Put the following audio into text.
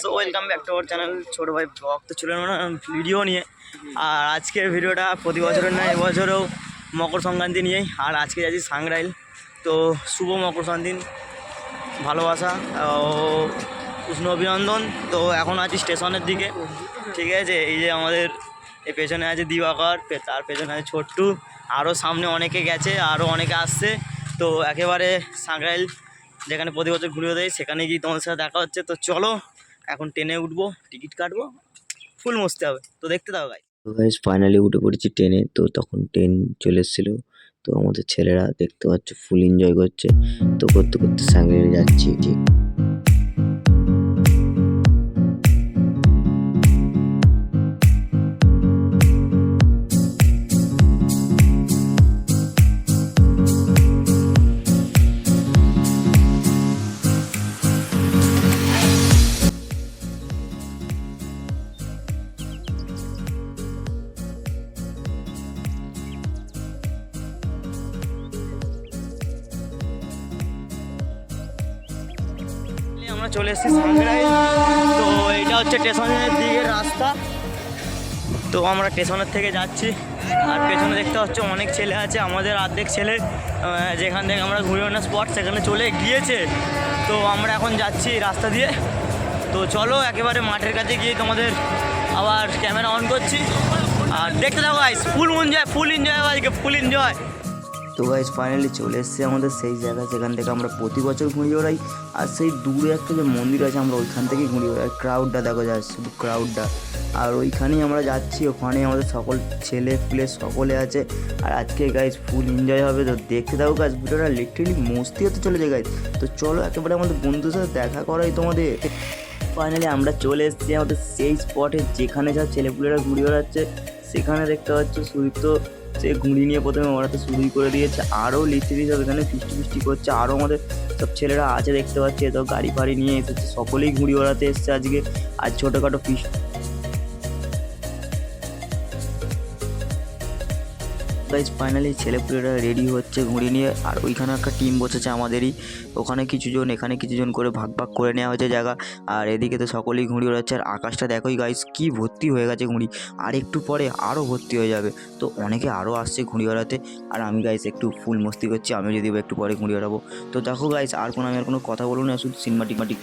So welcome back to our channel ছোটো ভাই blog তো ছিল না ভিডিও নিয়ে, আর আজকের ভিডিওটা প্রতি বছরের না এবছরেও মকর সংক্রান্তি নিয়েই, আর আজকে যাচ্ছি সাংরাইল। তো শুভ মকর সংক্রান্তি, ভালোবাসা ও উষ্ণ অভিনন্দন। তো এখন আছি স্টেশনের দিকে, ঠিক আছে? এই যে আমাদের এই পেছনে আছে দিবাকর, তার পেছনে আছে ছোট্টু আরও সামনে অনেকে গেছে আরও অনেকে আসছে। তো একেবারে সাঁকরাইল যেখানে প্রতি বছর ঘুরে দেয়, সেখানে গিয়ে তোমাদের সাথে দেখা হচ্ছে। তো চলো, এখন ট্রেনে উঠবো, টিকিট কাটবো, ফুল মসতে হবে। তো দেখতে দাও ভাই তো ফাইনালি উঠে পড়েছি ট্রেনে। তো তখন ট্রেন চলে এসেছিল। তো আমাদের ছেলেরা দেখতে পাচ্ছ ফুল এনজয় করছে। তো করতে করতে সাংরে যাচ্ছি ঠিক আমরা চলে এসেছি সাংরাইল তো এইটা হচ্ছে স্টেশনের দিকের রাস্তা। তো আমরা স্টেশনের থেকে যাচ্ছি। আর পেছনে দেখতে হচ্ছে অনেক ছেলে আছে, আমাদের অর্ধেক ছেলে যেখান থেকে আমরা ঘুরে না স্পট সেখানে চলে গিয়েছে। তো আমরা এখন যাচ্ছি রাস্তা দিয়ে। তো চলো একেবারে মাঠের কাছে গিয়ে তোমাদের আবার ক্যামেরা অন করছি। আর দেখতে থাকো guys full enjoy full enjoy আজকে ফুল এনজয় তো গাইজ ফাইনালি চলে এসেছে আমাদের সেই জায়গা যেখান থেকে আমরা প্রতি বছর ঘুরি ওড়াই আর সেই দূরে একটা যে মন্দির আছে, আমরা ওইখান থেকেই ঘুরি ওড়াই ক্রাউডটা দেখো যায় শুধু ক্রাউডটা আর ওইখানেই আমরা যাচ্ছি ওখানে আমাদের সকল ছেলে ফুলে সকলে আছে। আর আজকে গাইজ ফুল এনজয় হবে। তো দেখতে দাও গাছ ভিডিওটা লিটারেলি মস্তি হতে চলেছে গাইজ তো চলো একেবারে আমাদের বন্ধুদের সাথে দেখা করাই তোমাদের। ফাইনালি আমরা চলে এসেছি আমাদের সেই স্পটে যেখানে যা ছেলেপুলেরা ঘুরে বেড়াচ্ছে সেখানে দেখতে পাচ্ছ সুদীপ্ত সে ঘুড়ি নিয়ে প্রথমে ওরাতে শুরুই করে দিয়েছে। আরও লিচি সব এখানে ফিস্টি ফিষ্টি করছে আরও আমাদের সব ছেলেরা আছে দেখতে পাচ্ছি তো গাড়ি ফাড়ি নিয়ে এসেছে, সকলেই ঘুড়ি ওড়াতে এসছে আজকে। আর ছোটোখাটো ফিস্ট গাইজ ফাইনালি ছেলেপুলেরা রেডি হচ্ছে ঘুড়ি নিয়ে। আর ওইখানে একটা টিম বসেছে আমাদেরই। ওখানে কিছুজন, এখানে কিছুজন করে ভাগ ভাগ করে নেওয়া হয়েছে জায়গা। আর এদিকে তো সকলেই ঘুড়ি ওড়াচ্ছে। আর আকাশটা দেখোই গাইজ কি ভর্তি হয়ে গেছে ঘুড়ি। আর একটু পরে আরও ভর্তি হয়ে যাবে। তো অনেকে আরও আসছে ঘুড়ি ওড়াতে। আর আমি গাইস একটু ফুল মস্তি করছি। আমি যদি একটু পরে ঘুড়ি ওড়াবো। তো দেখো গাইস আর কোনো আমি আর কোনো কথা বলব না। শুধু সিনেমাটিক মাটিক